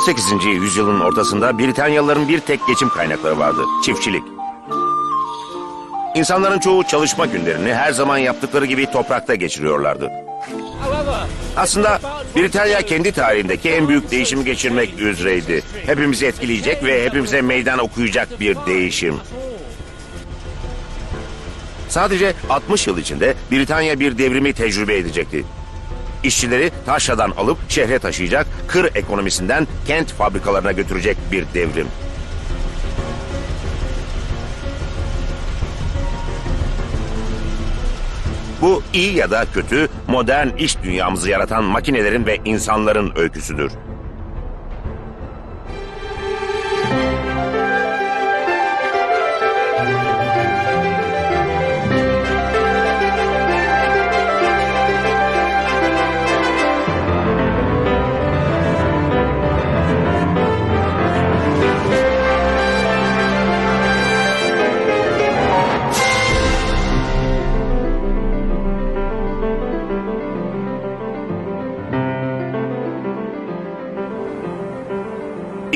18. yüzyılın ortasında Britanyalıların bir tek geçim kaynakları vardı. Çiftçilik. İnsanların çoğu çalışma günlerini her zaman yaptıkları gibi toprakta geçiriyorlardı. Aslında Britanya kendi tarihindeki en büyük değişimi geçirmek üzereydi. Hepimizi etkileyecek ve hepimize meydan okuyacak bir değişim. Sadece 60 yıl içinde Britanya bir devrimi tecrübe edecekti. İşçileri taşradan alıp şehre taşıyacak, kır ekonomisinden kent fabrikalarına götürecek bir devrim. Bu iyi ya da kötü modern iş dünyamızı yaratan makinelerin ve insanların öyküsüdür.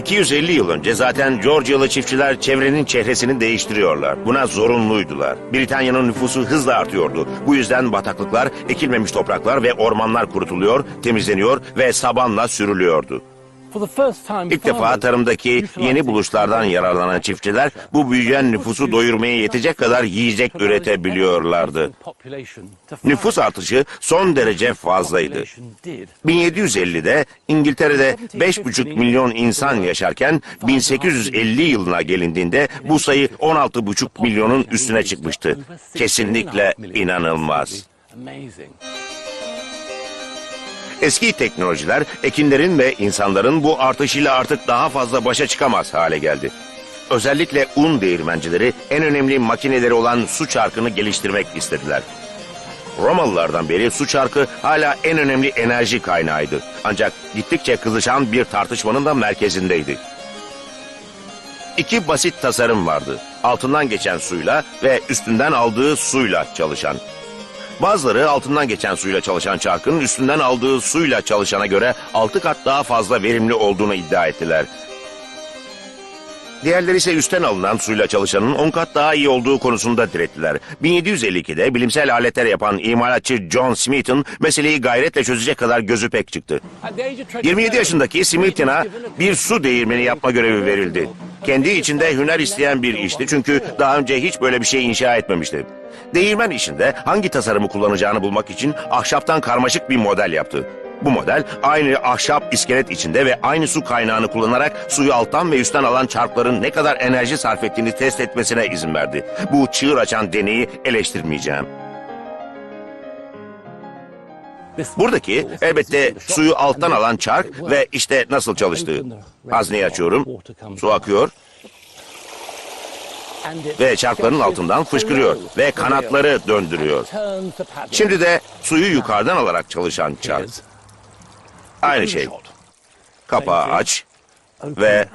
...250 yıl önce zaten Georgialı çiftçiler çevrenin çehresini değiştiriyorlar. Buna zorunluydular. Britanya'nın nüfusu hızla artıyordu. Bu yüzden bataklıklar, ekilmemiş topraklar ve ormanlar kurutuluyor, temizleniyor ve sabanla sürülüyordu. İlk defa tarımdaki yeni buluşlardan yararlanan çiftçiler bu büyüyen nüfusu doyurmaya yetecek kadar yiyecek üretebiliyorlardı. Nüfus artışı son derece fazlaydı. 1750'de İngiltere'de 5,5 milyon insan yaşarken 1850 yılına gelindiğinde bu sayı 16,5 milyonun üstüne çıkmıştı. Kesinlikle inanılmaz. Eski teknolojiler ekinlerin ve insanların bu artışıyla artık daha fazla başa çıkamaz hale geldi. Özellikle un değirmencileri en önemli makineleri olan su çarkını geliştirmek istediler. Romalılardan beri su çarkı hala en önemli enerji kaynağıydı. Ancak gittikçe kızışan bir tartışmanın da merkezindeydi. İki basit tasarım vardı. Altından geçen suyla ve üstünden aldığı suyla çalışan. Bazıları altından geçen suyla çalışan çarkın üstünden aldığı suyla çalışana göre altı kat daha fazla verimli olduğunu iddia ettiler. Diğerleri ise üstten alınan suyla çalışanın 10 kat daha iyi olduğu konusunda direttiler. 1752'de bilimsel aletler yapan imalatçı John Smith'in meseleyi gayretle çözecek kadar gözü pek çıktı. 27 yaşındaki Smith'ina bir su değirmeni yapma görevi verildi. Kendi içinde hüner isteyen bir işti çünkü daha önce hiç böyle bir şey inşa etmemişti. Değirmen işinde hangi tasarımı kullanacağını bulmak için ahşaptan karmaşık bir model yaptı. Bu model aynı ahşap iskelet içinde ve aynı su kaynağını kullanarak suyu alttan ve üstten alan çarkların ne kadar enerji sarf ettiğini test etmesine izin verdi. Bu çığır açan deneyi eleştirmeyeceğim. Buradaki elbette suyu alttan alan çark ve işte nasıl çalıştığı. Hazneyi açıyorum, su akıyor ve çarkların altından fışkırıyor ve kanatları döndürüyor. Şimdi de suyu yukarıdan alarak çalışan çark. Aynı şey. Kapağı aç ve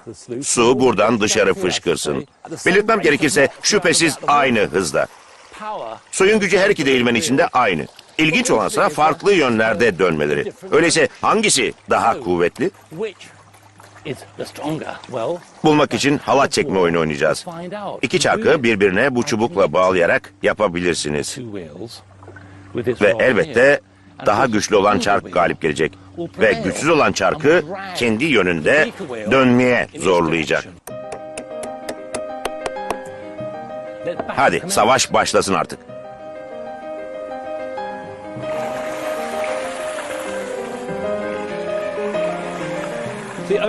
su buradan dışarı fışkırsın. Belirtmem gerekirse şüphesiz aynı hızda. Suyun gücü her iki değirmen içinde aynı. İlginç olansa farklı yönlerde dönmeleri. Öyleyse hangisi daha kuvvetli? Bulmak için halat çekme oyunu oynayacağız. İki çarkı birbirine bu çubukla bağlayarak yapabilirsiniz. Ve elbette daha güçlü olan çark galip gelecek. Ve güçsüz olan çarkı kendi yönünde dönmeye zorlayacak. Hadi savaş başlasın artık.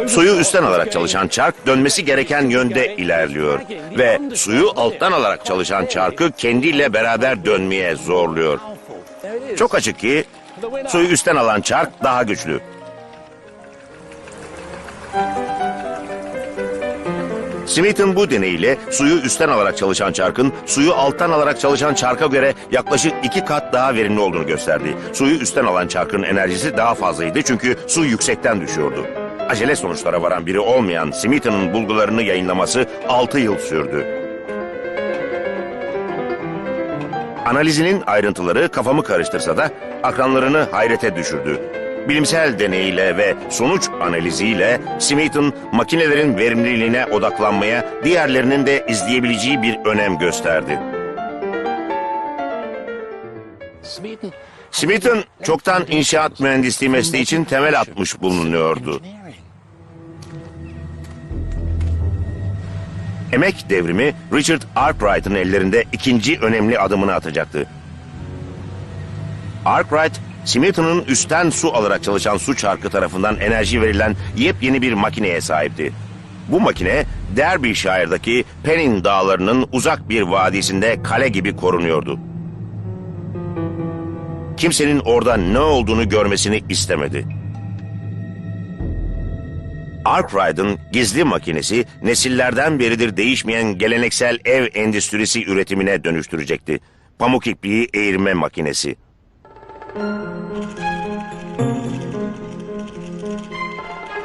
Suyu üstten alarak çalışan çark dönmesi gereken yönde ilerliyor. Ve suyu alttan alarak çalışan çarkı kendiyle beraber dönmeye zorluyor. Çok açık ki suyu üstten alan çark daha güçlü. Smith'in bu deneyiyle suyu üstten alarak çalışan çarkın suyu alttan alarak çalışan çarka göre yaklaşık iki kat daha verimli olduğunu gösterdi. Suyu üstten alan çarkın enerjisi daha fazlaydı çünkü su yüksekten düşüyordu. Acele sonuçlara varan biri olmayan Smith'in bulgularını yayınlaması 6 yıl sürdü. Analizinin ayrıntıları kafamı karıştırsa da akranlarını hayrete düşürdü. Bilimsel deneyiyle ve sonuç analiziyle Smith'in makinelerin verimliliğine odaklanmaya diğerlerinin de izleyebileceği bir önem gösterdi. Smith'in çoktan inşaat mühendisliği mesleği için temel atmış bulunuyordu. Emek devrimi Richard Arkwright'ın ellerinde ikinci önemli adımını atacaktı. Arkwright, Smith'in üstten su alarak çalışan su çarkı tarafından enerji verilen yepyeni bir makineye sahipti. Bu makine Derbyshire'daki Penning dağlarının uzak bir vadisinde kale gibi korunuyordu. Kimsenin orada ne olduğunu görmesini istemedi. Arkwright'ın gizli makinesi nesillerden beridir değişmeyen geleneksel ev endüstrisi üretimine dönüştürecekti. Pamuk ipliği eğirme makinesi.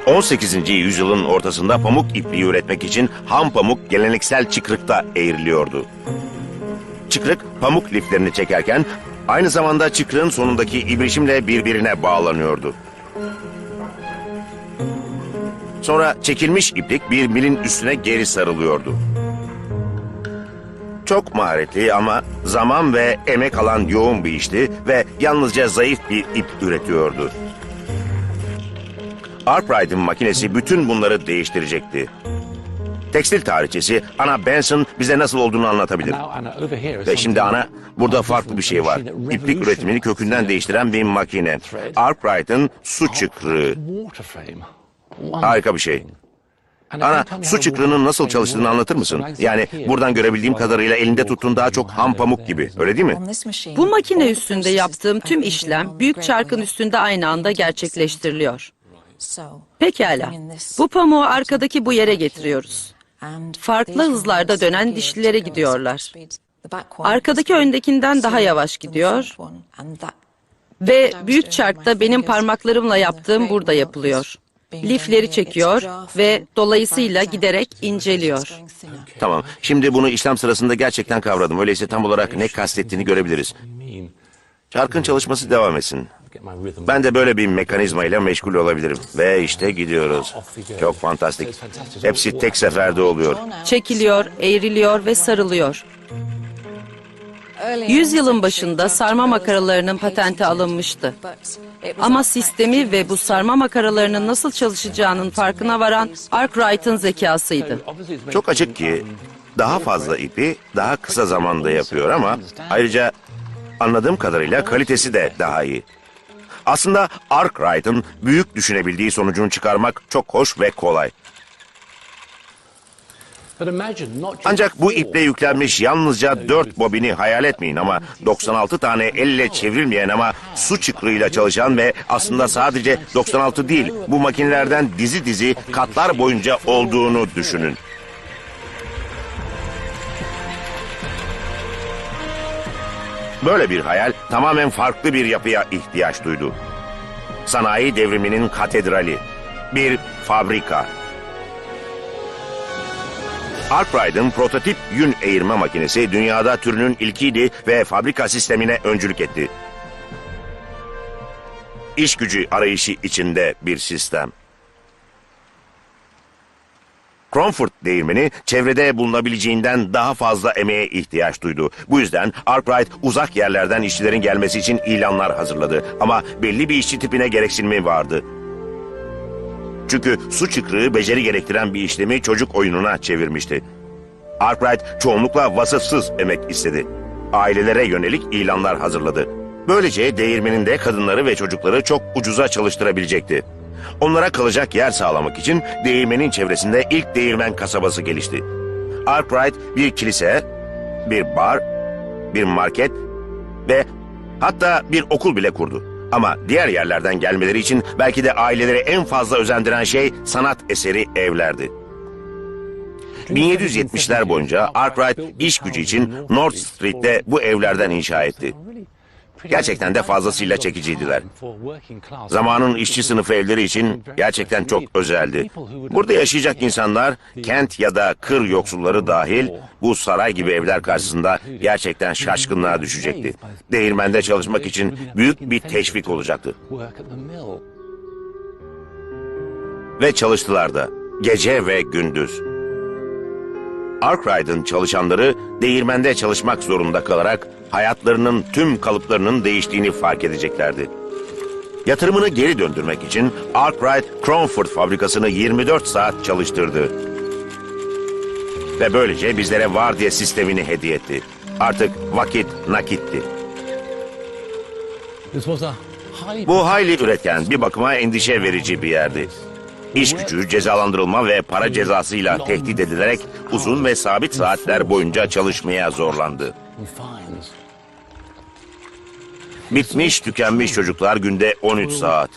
...18. yüzyılın ortasında pamuk ipliği üretmek için ham pamuk geleneksel çıkrıkta eğriliyordu. Çıkrık pamuk liflerini çekerken aynı zamanda çıkrığın sonundaki ibrişimle birbirine bağlanıyordu. Sonra çekilmiş iplik bir milin üstüne geri sarılıyordu. Çok maharetli ama zaman ve emek alan yoğun bir işti ve yalnızca zayıf bir ip üretiyordu. Arkwright'ın makinesi bütün bunları değiştirecekti. Tekstil tarihçesi Ana Benson bize nasıl olduğunu anlatabilir. Ve şimdi Ana burada farklı bir şey var. İplik üretimini kökünden değiştiren bir makine. Arkwright'ın su çıkrığı. Harika bir şey. Ana, su çıkrığının nasıl çalıştığını anlatır mısın? Yani buradan görebildiğim kadarıyla elinde tuttuğun daha çok ham pamuk gibi. Öyle değil mi? Bu makine üstünde yaptığım tüm işlem büyük çarkın üstünde aynı anda gerçekleştiriliyor. Pekala. Bu pamuğu arkadaki bu yere getiriyoruz. Farklı hızlarda dönen dişlilere gidiyorlar. Arkadaki öndekinden daha yavaş gidiyor ve büyük çarkta benim parmaklarımla yaptığım burada yapılıyor. Lifleri çekiyor ve dolayısıyla giderek inceliyor. Tamam. Şimdi bunu işlem sırasında gerçekten kavradım. Öyleyse tam olarak ne kastettiğini görebiliriz. Çarkın çalışması devam etsin. Ben de böyle bir mekanizma ile meşgul olabilirim. Ve işte gidiyoruz. Çok fantastik. Hepsi tek seferde oluyor. Çekiliyor, eğriliyor ve sarılıyor. Yüzyılın başında sarma makaralarının patenti alınmıştı. Ama sistemi ve bu sarma makaralarının nasıl çalışacağının farkına varan Arkwright'ın zekasıydı. Çok açık ki daha fazla ipi daha kısa zamanda yapıyor ama ayrıca anladığım kadarıyla kalitesi de daha iyi. Aslında Arkwright'ın büyük düşünebildiği sonucunu çıkarmak çok hoş ve kolay. Ancak bu iple yüklenmiş yalnızca 4 bobini hayal etmeyin ama 96 tane elle çevrilmeyen ama su çıkrığıyla çalışan ve aslında sadece 96 değil bu makinelerden dizi dizi katlar boyunca olduğunu düşünün. Böyle bir hayal tamamen farklı bir yapıya ihtiyaç duydu. Sanayi devriminin katedrali, bir fabrika. Arkwright'ın prototip yün eğirme makinesi dünyada türünün ilkiydi ve fabrika sistemine öncülük etti. İş gücü arayışı içinde bir sistem. Cromford değirmeni çevrede bulunabileceğinden daha fazla emeğe ihtiyaç duydu. Bu yüzden Arkwright uzak yerlerden işçilerin gelmesi için ilanlar hazırladı. Ama belli bir işçi tipine gereksinimi vardı. Çünkü su çıkrığı beceri gerektiren bir işlemi çocuk oyununa çevirmişti. Arkwright çoğunlukla vasıfsız emek istedi. Ailelere yönelik ilanlar hazırladı. Böylece değirmenin de kadınları ve çocukları çok ucuza çalıştırabilecekti. Onlara kalacak yer sağlamak için değirmenin çevresinde ilk değirmen kasabası gelişti. Arkwright bir kilise, bir bar, bir market ve hatta bir okul bile kurdu. Ama diğer yerlerden gelmeleri için belki de aileleri en fazla özendiren şey sanat eseri evlerdi. 1770'ler boyunca Arkwright iş gücü için North Street'te bu evlerden inşa etti. Gerçekten de fazlasıyla çekiciydiler. Zamanın işçi sınıfı evleri için gerçekten çok özeldi. Burada yaşayacak insanlar, kent ya da kır yoksulları dahil bu saray gibi evler karşısında gerçekten şaşkınlığa düşecekti. Değirmende çalışmak için büyük bir teşvik olacaktı. Ve çalıştılar da. Gece ve gündüz. Arkwright'ın çalışanları değirmende çalışmak zorunda kalarak hayatlarının tüm kalıplarının değiştiğini fark edeceklerdi. Yatırımını geri döndürmek için Arkwright Cromford fabrikasını 24 saat çalıştırdı. Ve böylece bizlere vardiya sistemini hediye etti. Artık vakit nakitti. Bu hayli üretken, bir bakıma endişe verici bir yerdi. İş gücü cezalandırılma ve para cezasıyla tehdit edilerek uzun ve sabit saatler boyunca çalışmaya zorlandı. Bitmiş tükenmiş çocuklar günde 13 saat.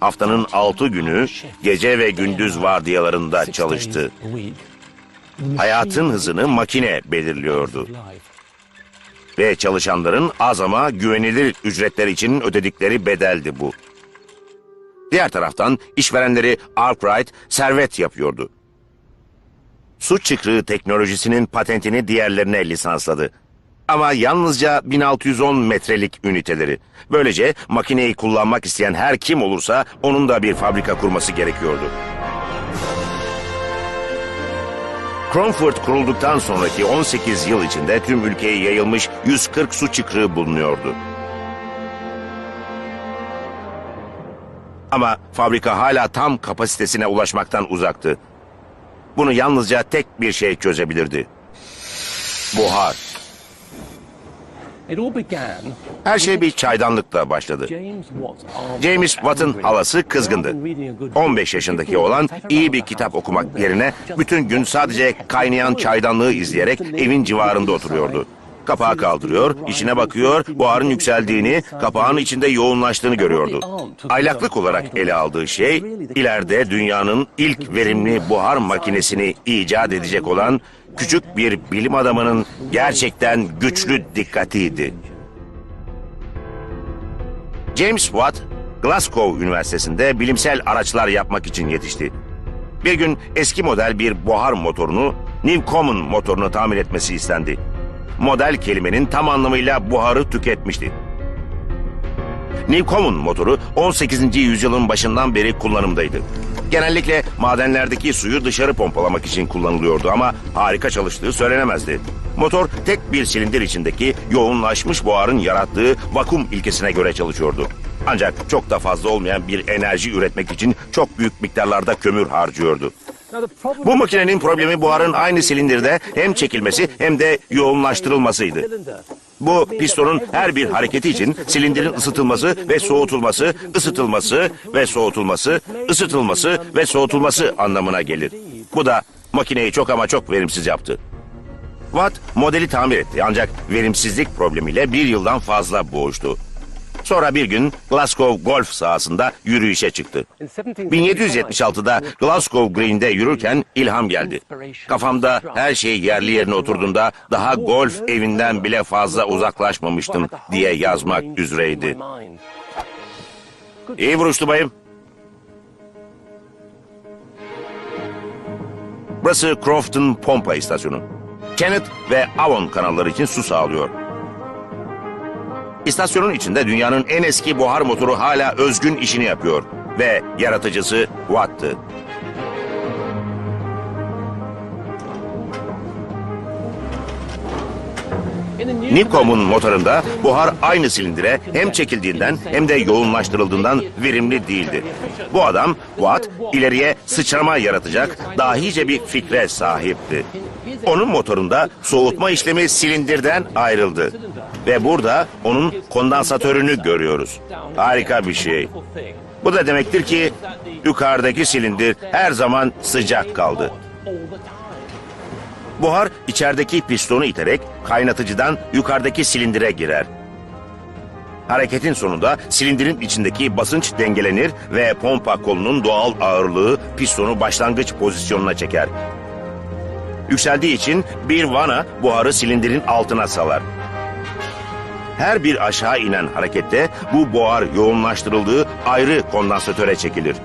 Haftanın 6 günü gece ve gündüz vardiyalarında çalıştı. Hayatın hızını makine belirliyordu. Ve çalışanların az ama güvenilir ücretler için ödedikleri bedeldi bu. Diğer taraftan işverenleri Arkwright servet yapıyordu. Su çıkrığı teknolojisinin patentini diğerlerine lisansladı. Ama yalnızca 1610 metrelik üniteleri. Böylece makineyi kullanmak isteyen her kim olursa onun da bir fabrika kurması gerekiyordu. Cromford kurulduktan sonraki 18 yıl içinde tüm ülkeye yayılmış 140 su çıkrığı bulunuyordu. Ama fabrika hala tam kapasitesine ulaşmaktan uzaktı. Bunu yalnızca tek bir şey çözebilirdi. Buhar. Her şey bir çaydanlıkla başladı. James Watt'ın halası kızgındı. 15 yaşındaki oğlan iyi bir kitap okumak yerine bütün gün sadece kaynayan çaydanlığı izleyerek evin civarında oturuyordu. Kapağı kaldırıyor, içine bakıyor, buharın yükseldiğini, kapağın içinde yoğunlaştığını görüyordu. Aylaklık olarak ele aldığı şey, ileride dünyanın ilk verimli buhar makinesini icat edecek olan küçük bir bilim adamının gerçekten güçlü dikkatiydi. James Watt, Glasgow Üniversitesi'nde bilimsel araçlar yapmak için yetişti. Bir gün eski model bir buhar motorunu, Newcomen motorunu tamir etmesi istendi. Model kelimenin tam anlamıyla buharı tüketmişti. Newcomen motoru 18. yüzyılın başından beri kullanımdaydı. Genellikle madenlerdeki suyu dışarı pompalamak için kullanılıyordu ama harika çalıştığı söylenemezdi. Motor tek bir silindir içindeki yoğunlaşmış buharın yarattığı vakum ilkesine göre çalışıyordu. Ancak çok da fazla olmayan bir enerji üretmek için çok büyük miktarlarda kömür harcıyordu. Bu makinenin problemi buharın aynı silindirde hem çekilmesi hem de yoğunlaştırılmasıydı. Bu pistonun her bir hareketi için silindirin ısıtılması ve soğutulması, ısıtılması ve soğutulması, ısıtılması ve soğutulması anlamına gelir. Bu da makineyi çok ama çok verimsiz yaptı. Watt modeli tamir etti ancak verimsizlik problemiyle bir yıldan fazla boğuştu. Sonra bir gün Glasgow golf sahasında yürüyüşe çıktı. 1776'da Glasgow Green'de yürürken ilham geldi. Kafamda her şey yerli yerine oturduğunda daha golf evinden bile fazla uzaklaşmamıştım diye yazmak üzereydi. İyi vuruştu bayım. Burası Crofton Pompa İstasyonu. Kenneth ve Avon kanalları için su sağlıyor. İstasyonun içinde dünyanın en eski buhar motoru hala özgün işini yapıyor. Ve yaratıcısı Watt'tı. Newcomen motorunda buhar aynı silindire hem çekildiğinden hem de yoğunlaştırıldığından verimli değildi. Bu adam Watt ileriye sıçrama yaratacak dahice bir fikre sahipti. Onun motorunda soğutma işlemi silindirden ayrıldı. Ve burada onun kondansatörünü görüyoruz. Harika bir şey. Bu da demektir ki yukarıdaki silindir her zaman sıcak kaldı. Buhar içerideki pistonu iterek kaynatıcıdan yukarıdaki silindire girer. Hareketin sonunda silindirin içindeki basınç dengelenir ve pompa kolunun doğal ağırlığı pistonu başlangıç pozisyonuna çeker. Yükseldiği için bir vana buharı silindirin altına salar. Her bir aşağı inen harekette bu buhar yoğunlaştırıldığı ayrı kondansatöre çekilir.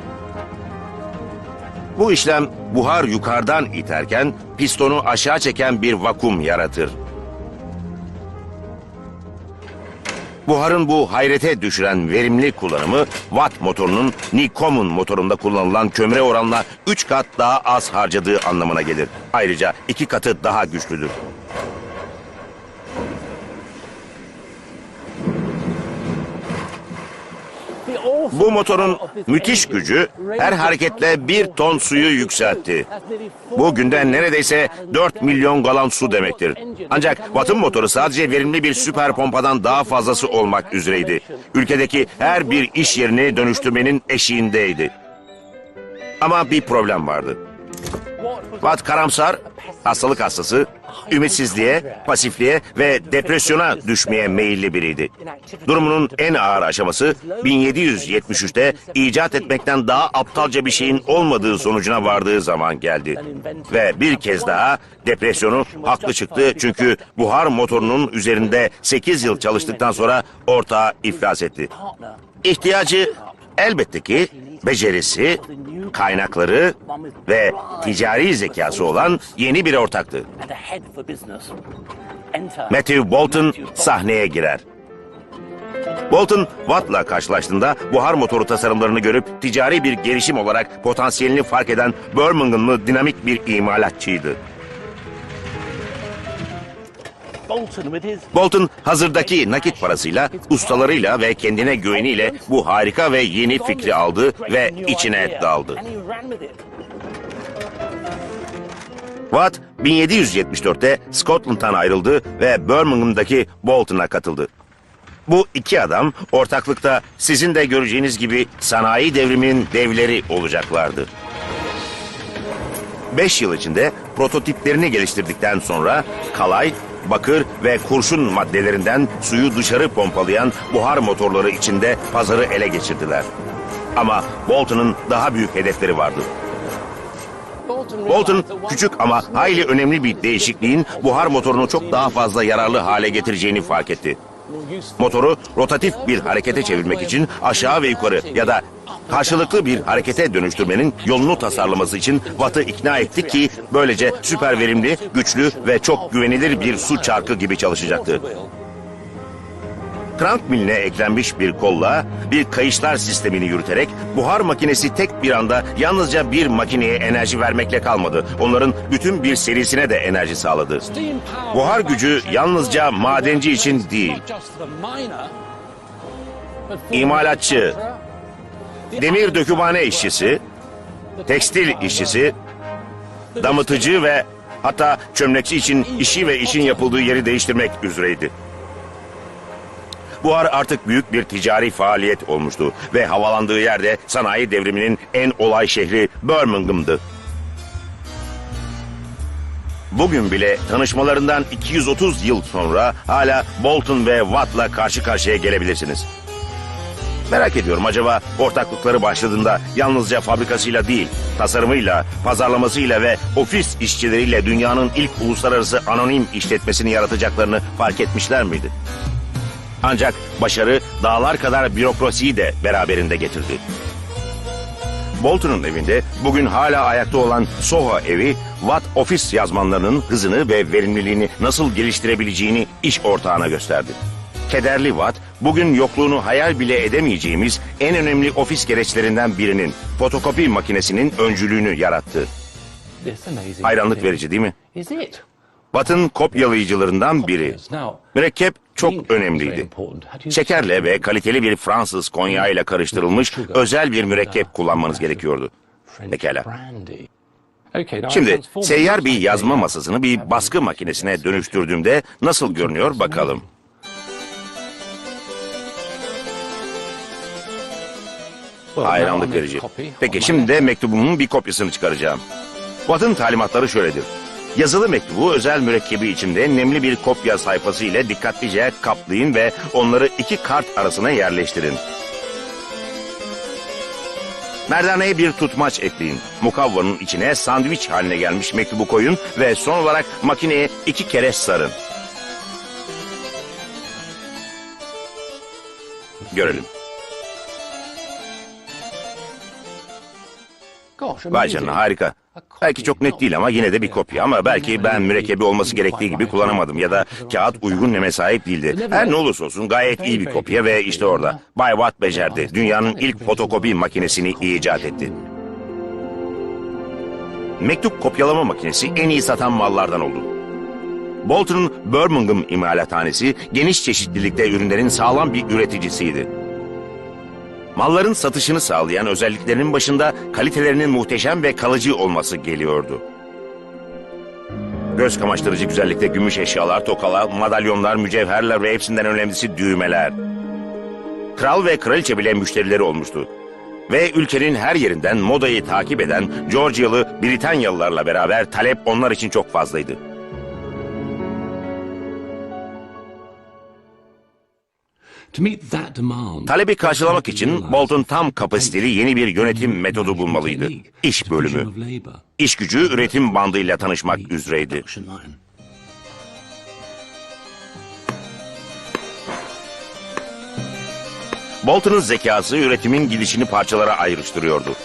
Bu işlem buhar yukarıdan iterken pistonu aşağı çeken bir vakum yaratır. Buharın bu hayrete düşüren verimli kullanımı Watt motorunun Newcomen motorunda kullanılan kömüre oranla 3 kat daha az harcadığı anlamına gelir. Ayrıca 2 katı daha güçlüdür. Bu motorun müthiş gücü her hareketle bir ton suyu yükseltti. Bu günden neredeyse 4 milyon galon su demektir. Ancak Watt'ın motoru sadece verimli bir süper pompadan daha fazlası olmak üzereydi. Ülkedeki her bir iş yerini dönüştürmenin eşiğindeydi. Ama bir problem vardı. Watt karamsar, hastalık hastası, ümitsizliğe, pasifliğe ve depresyona düşmeye meyilli biriydi. Durumunun en ağır aşaması 1773'te icat etmekten daha aptalca bir şeyin olmadığı sonucuna vardığı zaman geldi. Ve bir kez daha depresyonu haklı çıktı çünkü buhar motorunun üzerinde 8 yıl çalıştıktan sonra ortağı iflas etti. İhtiyacı elbette ki becerisi, kaynakları ve ticari zekası olan yeni bir ortaktı. Matthew Bolton sahneye girer. Bolton, Watt'la karşılaştığında buhar motoru tasarımlarını görüp ticari bir gelişim olarak potansiyelini fark eden Birmingham'lı dinamik bir imalatçıydı. Bolton hazırdaki nakit parasıyla, ustalarıyla ve kendine güveniyle bu harika ve yeni fikri aldı ve içine daldı. Watt 1774'te Scotland'dan ayrıldı ve Birmingham'daki Bolton'a katıldı. Bu iki adam ortaklıkta sizin de göreceğiniz gibi sanayi devriminin devleri olacaklardı. Beş yıl içinde prototiplerini geliştirdikten sonra kalay, bakır ve kurşun maddelerinden suyu dışarı pompalayan buhar motorları içinde pazarı ele geçirdiler. Ama Bolton'un daha büyük hedefleri vardı. Bolton küçük ama hayli önemli bir değişikliğin buhar motorunu çok daha fazla yararlı hale getireceğini fark etti. Motoru rotatif bir harekete çevirmek için aşağı ve yukarı ya da karşılıklı bir harekete dönüştürmenin yolunu tasarlaması için Watt'ı ikna etti ki böylece süper verimli, güçlü ve çok güvenilir bir su çarkı gibi çalışacaktı. Crank miline eklenmiş bir kolla bir kayışlar sistemini yürüterek buhar makinesi tek bir anda yalnızca bir makineye enerji vermekle kalmadı. Onların bütün bir serisine de enerji sağladı. Buhar gücü yalnızca madenci için değil, imalatçı, demir dökümhane işçisi, tekstil işçisi, damıtıcı ve hatta çömlekçi için işi ve işin yapıldığı yeri değiştirmek üzereydi. Buhar artık büyük bir ticari faaliyet olmuştu ve havalandığı yerde sanayi devriminin en olay şehri Birmingham'dı. Bugün bile tanışmalarından 230 yıl sonra hala Bolton ve Watt'la karşı karşıya gelebilirsiniz. Merak ediyorum acaba ortaklıkları başladığında yalnızca fabrikasıyla değil, tasarımıyla, pazarlamasıyla ve ofis işçileriyle dünyanın ilk uluslararası anonim işletmesini yaratacaklarını fark etmişler miydi? Ancak başarı dağlar kadar bürokrasiyi de beraberinde getirdi. Bolton'un evinde bugün hala ayakta olan Soho evi, Watt ofis yazmanlarının hızını ve verimliliğini nasıl geliştirebileceğini iş ortağına gösterdi. Kederli Watt, bugün yokluğunu hayal bile edemeyeceğimiz en önemli ofis gereçlerinden birinin fotokopi makinesinin öncülüğünü yarattı. Hayranlık verici değil mi? Watt'ın kopyalayıcılarından biri. Mürekkep çok önemliydi. Şekerle ve kaliteli bir Fransız konyağı ile karıştırılmış özel bir mürekkep kullanmanız gerekiyordu. Pekala. Şimdi seyyar bir yazma masasını bir baskı makinesine dönüştürdüğümde nasıl görünüyor bakalım. Hayranlık verici. Peki şimdi de mektubumun bir kopyasını çıkaracağım. Watt'ın talimatları şöyledir. Yazılı mektubu özel mürekkebi içinde nemli bir kopya sayfası ile dikkatlice kaplayın ve onları iki kart arasına yerleştirin. Merdaneye bir tutmaç ekleyin. Mukavvanın içine sandviç haline gelmiş mektubu koyun ve son olarak makineye iki kere sarın. Görelim. Vay canına harika. Belki çok net değil ama yine de bir kopya. Ama belki ben mürekkebi olması gerektiği gibi kullanamadım ya da kağıt uygun neme sahip değildi. Her ne olursa olsun gayet iyi bir kopya ve işte orada. Bay Watt becerdi. Dünyanın ilk fotokopi makinesini icat etti. Mektup kopyalama makinesi en iyi satan mallardan oldu. Bolton'un Birmingham imalathanesi geniş çeşitlilikte ürünlerin sağlam bir üreticisiydi. Malların satışını sağlayan özelliklerinin başında kalitelerinin muhteşem ve kalıcı olması geliyordu. Göz kamaştırıcı güzellikte gümüş eşyalar, tokalar, madalyonlar, mücevherler ve hepsinden önemlisi düğmeler. Kral ve kraliçe bile müşterileri olmuştu. Ve ülkenin her yerinden modayı takip eden Georgialı Britanyalılarla beraber talep onlar için çok fazlaydı. Talebi karşılamak için Bolton tam kapasiteli yeni bir yönetim metodu bulmalıydı. İş bölümü. İş gücü üretim bandıyla tanışmak üzereydi. Bolton'un zekası üretimin gidişini parçalara ayrıştırıyordu.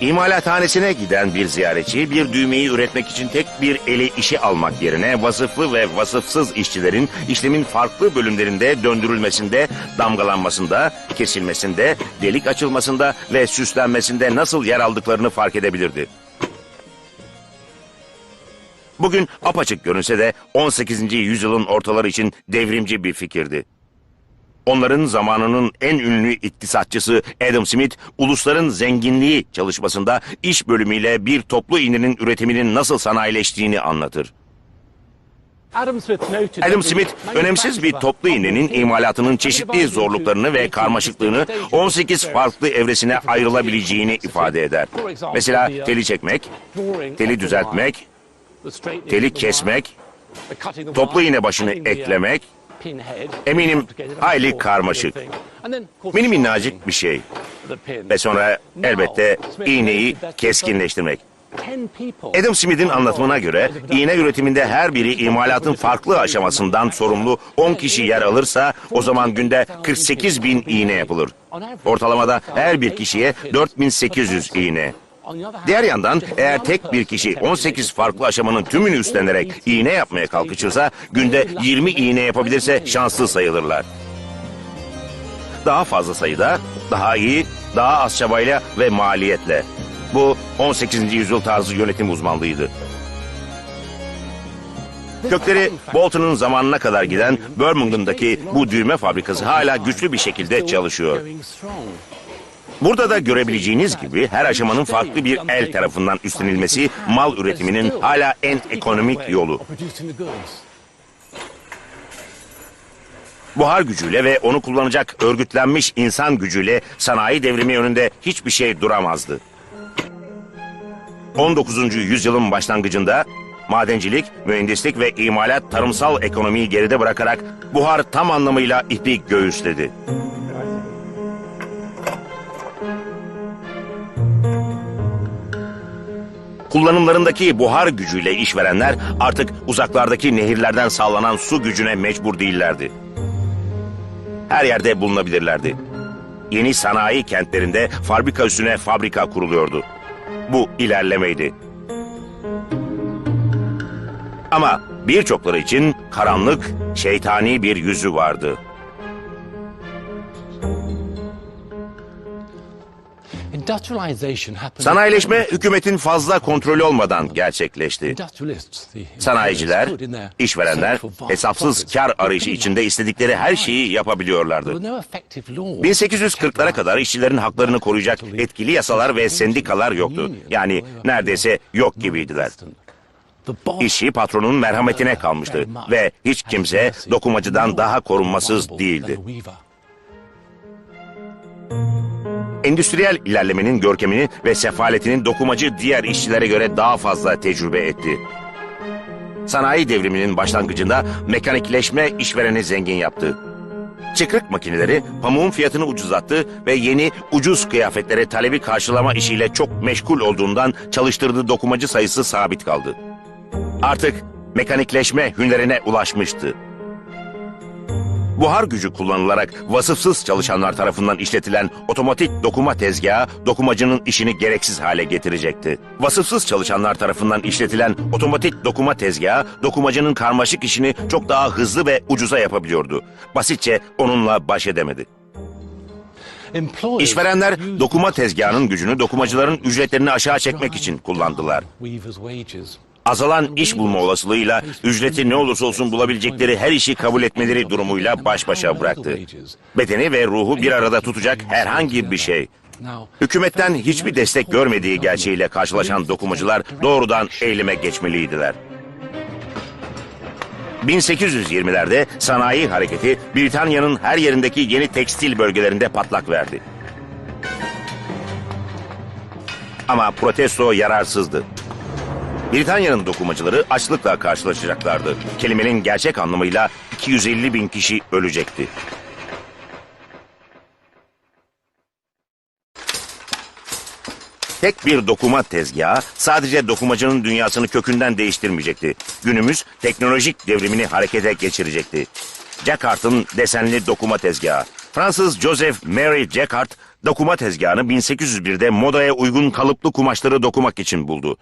İmalathanesine giden bir ziyaretçi bir düğmeyi üretmek için tek bir eli işi almak yerine vasıflı ve vasıfsız işçilerin işlemin farklı bölümlerinde döndürülmesinde, damgalanmasında, kesilmesinde, delik açılmasında ve süslenmesinde nasıl yer aldıklarını fark edebilirdi. Bugün apaçık görünse de 18. yüzyılın ortaları için devrimci bir fikirdi. Onların zamanının en ünlü iktisatçısı Adam Smith, ulusların zenginliği çalışmasında iş bölümüyle bir toplu iğnenin üretiminin nasıl sanayileştiğini anlatır. Adam Smith, önemsiz bir toplu iğnenin imalatının çeşitli zorluklarını ve karmaşıklığını 18 farklı evresine ayrılabileceğini ifade eder. Mesela teli çekmek, teli düzeltmek, teli kesmek, toplu iğne başını eklemek, eminim hayli karmaşık. mini minnacık bir şey. Ve sonra elbette iğneyi keskinleştirmek. Adam Smith'in anlatımına göre iğne üretiminde her biri imalatın farklı aşamasından sorumlu 10 kişi yer alırsa o zaman günde 48 bin iğne yapılır. Ortalamada her bir kişiye 4800 iğne. Diğer yandan eğer tek bir kişi 18 farklı aşamanın tümünü üstlenerek iğne yapmaya kalkışırsa günde 20 iğne yapabilirse şanslı sayılırlar. Daha fazla sayıda, daha iyi, daha az çabayla ve maliyetle. Bu 18. yüzyıl tarzı yönetim uzmanlığıydı. Kökleri Bolton'un zamanına kadar giden Birmingham'daki bu düğme fabrikası hala güçlü bir şekilde çalışıyor. Burada da görebileceğiniz gibi her aşamanın farklı bir el tarafından üstlenilmesi mal üretiminin hala en ekonomik yolu. Buhar gücüyle ve onu kullanacak örgütlenmiş insan gücüyle sanayi devrimi yönünde hiçbir şey duramazdı. 19. yüzyılın başlangıcında madencilik, mühendislik ve imalat tarımsal ekonomiyi geride bırakarak buhar tam anlamıyla ipi göğüsledi. Kullanımlarındaki buhar gücüyle işverenler artık uzaklardaki nehirlerden sağlanan su gücüne mecbur değillerdi. Her yerde bulunabilirlerdi. Yeni sanayi kentlerinde fabrika üstüne fabrika kuruluyordu. Bu ilerlemeydi. Ama birçokları için karanlık, şeytani bir yüzü vardı. Sanayileşme hükümetin fazla kontrolü olmadan gerçekleşti. Sanayiciler, işverenler hesapsız kar arayışı içinde istedikleri her şeyi yapabiliyorlardı. 1840'lara kadar işçilerin haklarını koruyacak etkili yasalar ve sendikalar yoktu. Yani neredeyse yok gibiydiler. İşi patronun merhametine kalmıştı ve hiç kimse dokumacıdan daha korunmasız değildi. Endüstriyel ilerlemenin görkemini ve sefaletinin dokumacı diğer işçilere göre daha fazla tecrübe etti. Sanayi devriminin başlangıcında mekanikleşme işvereni zengin yaptı. Çıkrık makineleri pamuğun fiyatını ucuzlattı ve yeni ucuz kıyafetlere talebi karşılama işiyle çok meşgul olduğundan çalıştırdığı dokumacı sayısı sabit kaldı. Artık mekanikleşme hünerine ulaşmıştı. Buhar gücü kullanılarak vasıfsız çalışanlar tarafından işletilen otomatik dokuma tezgahı dokumacının işini gereksiz hale getirecekti. Vasıfsız çalışanlar tarafından işletilen otomatik dokuma tezgahı dokumacının karmaşık işini çok daha hızlı ve ucuza yapabiliyordu. Basitçe onunla baş edemedi. İşverenler dokuma tezgahının gücünü dokumacıların ücretlerini aşağı çekmek için kullandılar. Azalan iş bulma olasılığıyla ücreti ne olursa olsun bulabilecekleri her işi kabul etmeleri durumuyla baş başa bıraktı. Bedeni ve ruhu bir arada tutacak herhangi bir şey. Hükümetten hiçbir destek görmediği gerçeğiyle karşılaşan dokumacılar doğrudan eyleme geçmeliydiler. 1820'lerde sanayi hareketi Britanya'nın her yerindeki yeni tekstil bölgelerinde patlak verdi. Ama protesto yararsızdı. Britanya'nın dokumacıları açlıkla karşılaşacaklardı. Kelimenin gerçek anlamıyla 250 bin kişi ölecekti. Tek bir dokuma tezgahı sadece dokumacının dünyasını kökünden değiştirmeyecekti. Günümüz teknolojik devrimini harekete geçirecekti. Jacquard'ın desenli dokuma tezgahı. Fransız Joseph Mary Jacquard dokuma tezgahını 1801'de modaya uygun kalıplı kumaşları dokumak için buldu.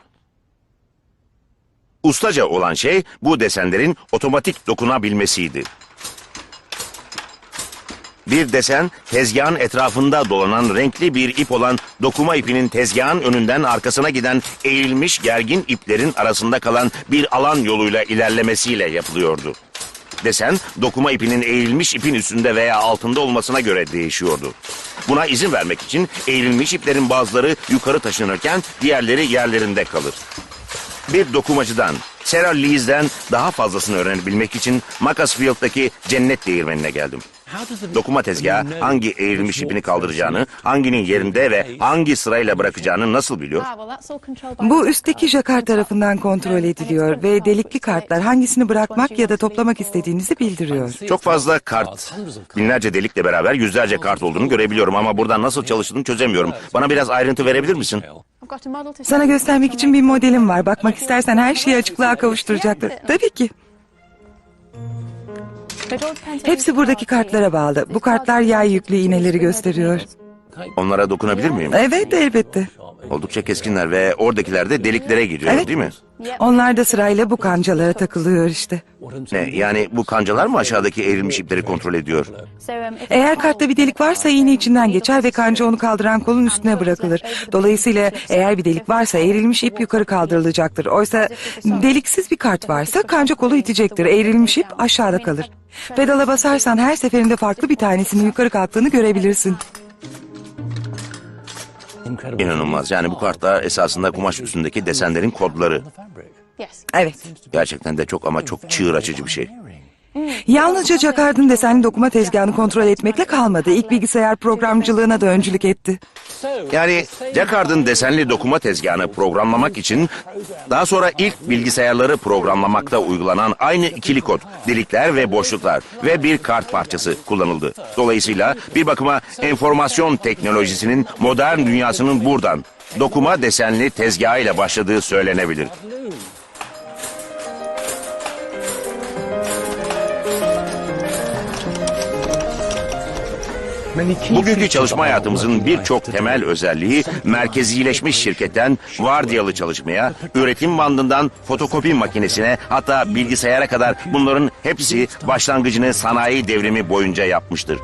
Ustaca olan şey bu desenlerin otomatik dokunabilmesiydi. Bir desen tezgahın etrafında dolanan renkli bir ip olan dokuma ipinin tezgahın önünden arkasına giden eğilmiş gergin iplerin arasında kalan bir alan yoluyla ilerlemesiyle yapılıyordu. Desen dokuma ipinin eğilmiş ipin üstünde veya altında olmasına göre değişiyordu. Buna izin vermek için eğilmiş iplerin bazıları yukarı taşınırken diğerleri yerlerinde kalır. Bir dokumacıdan, Sarah Lees'den daha fazlasını öğrenebilmek için Macclesfield'daki cennet değirmenine geldim. Dokuma tezgahı hangi eğrilmiş ipini kaldıracağını, hanginin yerinde ve hangi sırayla bırakacağını nasıl biliyor? Bu üstteki jakar tarafından kontrol ediliyor ve delikli kartlar hangisini bırakmak ya da toplamak istediğinizi bildiriyor. Çok fazla kart, binlerce delikle beraber yüzlerce kart olduğunu görebiliyorum ama buradan nasıl çalıştığını çözemiyorum. Bana biraz ayrıntı verebilir misin? Sana göstermek için bir modelim var. Bakmak istersen her şeyi açıklığa kavuşturacaktır. Tabii ki. Hepsi buradaki kartlara bağlı. Bu kartlar yay yüklü iğneleri gösteriyor. Onlara dokunabilir miyim? Evet elbette. Oldukça keskinler ve oradakiler de deliklere giriyor Evet. değil mi? Onlar da sırayla bu kancalara takılıyor işte. Ne, yani bu kancalar mı aşağıdaki eğrilmiş ipleri kontrol ediyor? Eğer kartta bir delik varsa iğne içinden geçer ve kanca onu kaldıran kolun üstüne bırakılır. Dolayısıyla eğer bir delik varsa eğrilmiş ip yukarı kaldırılacaktır. Oysa deliksiz bir kart varsa kanca kolu itecektir. Eğrilmiş ip aşağıda kalır. Pedala basarsan her seferinde farklı bir tanesinin yukarı kalktığını görebilirsin. İnanılmaz. Yani bu kartlar esasında kumaş üstündeki desenlerin kodları. Evet. Gerçekten de çok ama çok çığır açıcı bir şey. Yalnızca Jacquard'ın desenli dokuma tezgahını kontrol etmekle kalmadı. İlk bilgisayar programcılığına da öncülük etti. Yani Jacquard'ın desenli dokuma tezgahını programlamak için daha sonra ilk bilgisayarları programlamakta uygulanan aynı ikili kod, delikler ve boşluklar ve bir kart parçası kullanıldı. Dolayısıyla bir bakıma enformasyon teknolojisinin modern dünyasının buradan dokuma desenli tezgahıyla başladığı söylenebilir. Bugünkü çalışma hayatımızın birçok temel özelliği merkezileşmiş şirketten vardiyalı çalışmaya, üretim bandından fotokopi makinesine hatta bilgisayara kadar bunların hepsi başlangıcını sanayi devrimi boyunca yapmıştır.